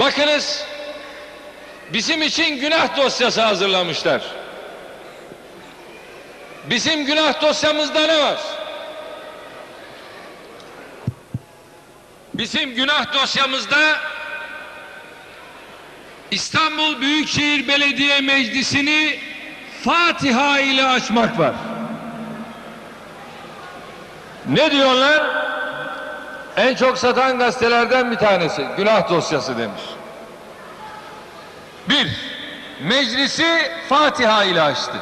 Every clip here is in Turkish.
Bakınız bizim için günah dosyası hazırlamışlar. Bizim günah dosyamızda ne var? Bizim günah dosyamızda İstanbul Büyükşehir Belediye Meclisi'ni Fatiha ile açmak var. Ne diyorlar? En çok satan gazetelerden bir tanesi. Günah dosyası demiş. Bir, meclisi Fatiha ile açtı.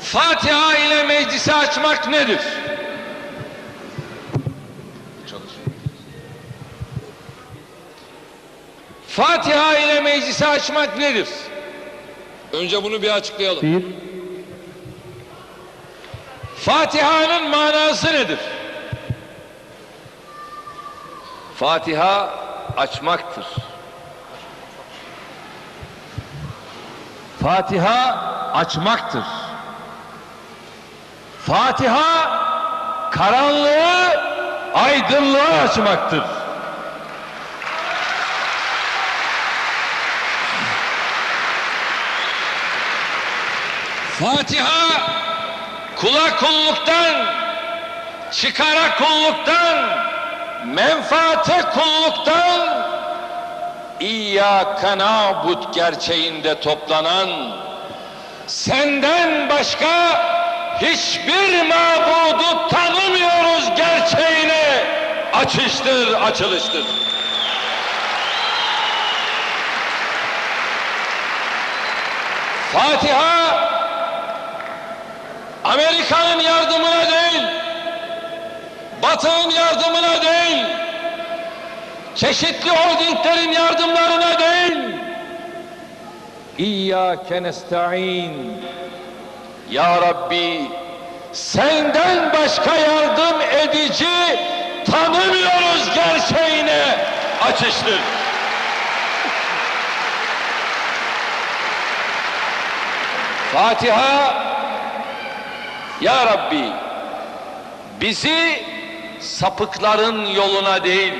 Fatiha ile meclisi açmak nedir? Fatiha ile meclisi açmak nedir? Önce bunu bir açıklayalım. Bir, Fatiha'nın manası nedir? Fatiha açmaktır. Fatiha açmaktır. Fatiha karanlığı aydınlığa açmaktır. Fatiha kula kulluktan, çıkara kulluktan, menfaate kulluktan, İyyâke nâbud gerçeğinde toplanan, senden başka hiçbir mabudu tanımıyoruz gerçeğine açıştır, açılıştır. Fatiha Amerika'nın yardımına değil, Batı'nın yardımına değil, çeşitli holdinglerin yardımlarına değil, İyyâke nesta'in. Ya Rabbi, senden başka yardım edici tanımıyoruz gerçeğine açıştır. Fatiha ya Rabbi bizi sapıkların yoluna değil,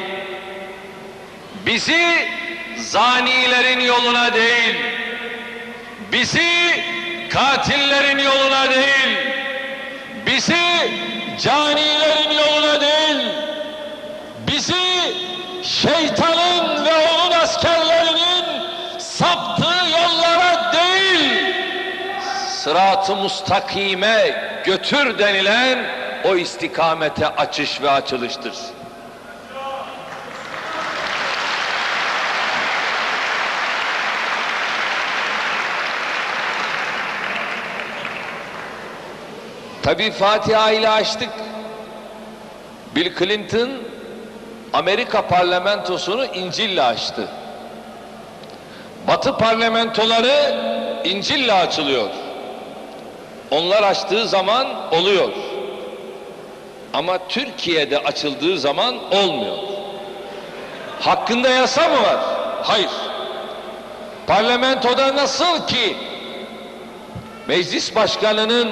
bizi zanilerin yoluna değil, bizi katillerin yoluna değil, bizi canilerin yoluna değil, bizi şeytanın sırat-ı mustakime götür denilen o istikamete açış ve açılıştır. Tabi Fatiha ile açtık. Bill Clinton Amerika parlamentosunu İncil'le açtı. Batı parlamentoları İncil'le açılıyor. Onlar açtığı zaman oluyor. Ama Türkiye'de açıldığı zaman olmuyor. Hakkında yasa mı var? Hayır. Parlamentoda nasıl ki meclis başkanının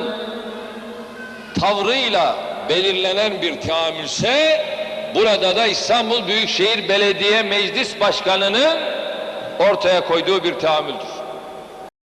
tavrıyla belirlenen bir teamülse burada da İstanbul Büyükşehir Belediye Meclis Başkanı'nın ortaya koyduğu bir teamüldür.